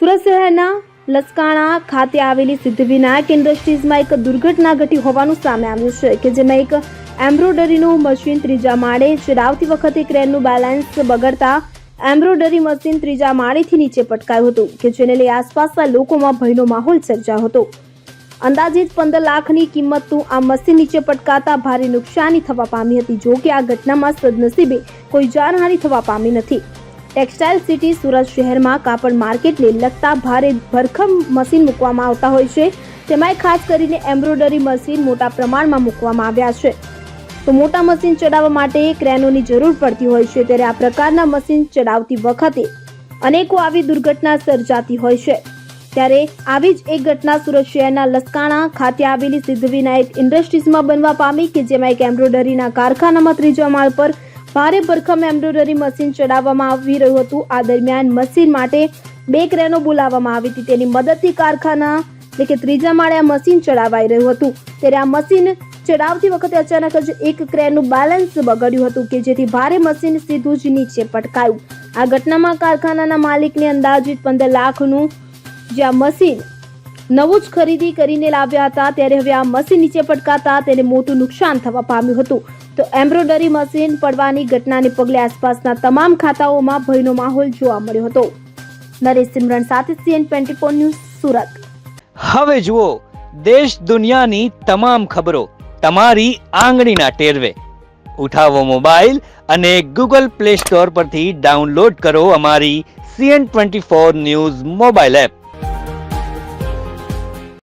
સુરત શહેરના લસકાણા ખાતે આવેલી સિદ્ધિવિનાયક ઇન્ડસ્ટ્રીઝમાં એક દુર્ઘટના ઘટી હોવાનું સામે આવ્યું છે કે જેમાં એક એમ્બ્રોડરીનું મશીન ત્રીજા માળે ચડાવતી વખતે ક્રેનનું બેલેન્સ બગડતા એમ્બ્રોડરી મશીન ત્રીજા માળેથી નીચે પટકાયું હતું કે જેને લઈ આસપાસના લોકોમાં ભયનો માહોલ સર્જાયો હતો. અંદાજિત પંદર લાખની કિંમતનું આ મશીન નીચે પટકાતા ભારે નુકસાની થવા પામી હતી, જો કે આ ઘટનામાં સદનસીબે કોઈ જાનહાનિ થવા પામી નથી. ટેક્સટાઇલ સિટી સુરત શહેરમાં કાપડ માર્કેટને લગતા ભારે ભરખમ મશીન મૂકવામાં આવતા હોય છે. તેમાંય ખાસ કરીને એમ્બ્રોડરી મશીન મોટા પ્રમાણમાં મૂકવામાં આવ્યા છે. તો મોટા મશીન ચડાવવા માટે ક્રેનોની જરૂર પડતી હોય છે ત્યારે આ પ્રકારના મશીન ચડાવતી વખતે અનેકો આવી દુર્ઘટના સર્જાતી હોય છે. ત્યારે આવી જ એક ઘટના સુરત શહેરના લસકાણા ખાતે આવેલી સિદ્ધિવિનાયક ઇન્ડસ્ટ્રીઝમાં બનવા પામી કે જેમાં એક એમ્બ્રોડરીના કારખાનામાં ત્રીજા માળ પર ભારે ભરખમ એમ્બ્રોડરી મશીન ચડાવવામાં આવી રહ્યું હતું. આ દરમિયાન મશીન માટે બે ક્રેનો બોલાવવામાં આવી હતી. તેની મદદથી કારખાના, એટલે કે ત્રીજા માળે આ મશીન ચડાવાઈ રહ્યું હતું. ત્યારે આ મશીન ચડાવતી વખતે અચાનક જ એક ક્રેનનું બેલેન્સ બગડ્યું હતું કે જેથી ભારે મશીન સીધું જ નીચે પટકાયું. આ ઘટનામાં કારખાનાના માલિકને અંદાજિત પંદર લાખનું જે આ મશીન નવું જ ખરીદી કરીને લાવ્યા હતા, ત્યારે હવે આ મશીન નીચે પટકાતા તેને મોટું નુકસાન થવા પામ્યું હતું. તો એમ્બ્રોડરી મશીન પડવાની ઘટનાને પગલે આસપાસના તમામ ખાતાઓમાં ભયનો માહોલ જોવા મળ્યો હતો. નરેશ સિમરન સાથે સીએન ટ્વેન્ટી ન્યૂઝ, સુરત. હવે જુઓ, દેશ દુનિયાની તમામ ખબરો તમારી આંગળીના ટેરવે. ઉઠાવો મોબાઈલ અને ગૂગલ પ્લે સ્ટોર પરથી ડાઉનલોડ કરો અમારી CN twenty four news mobile app.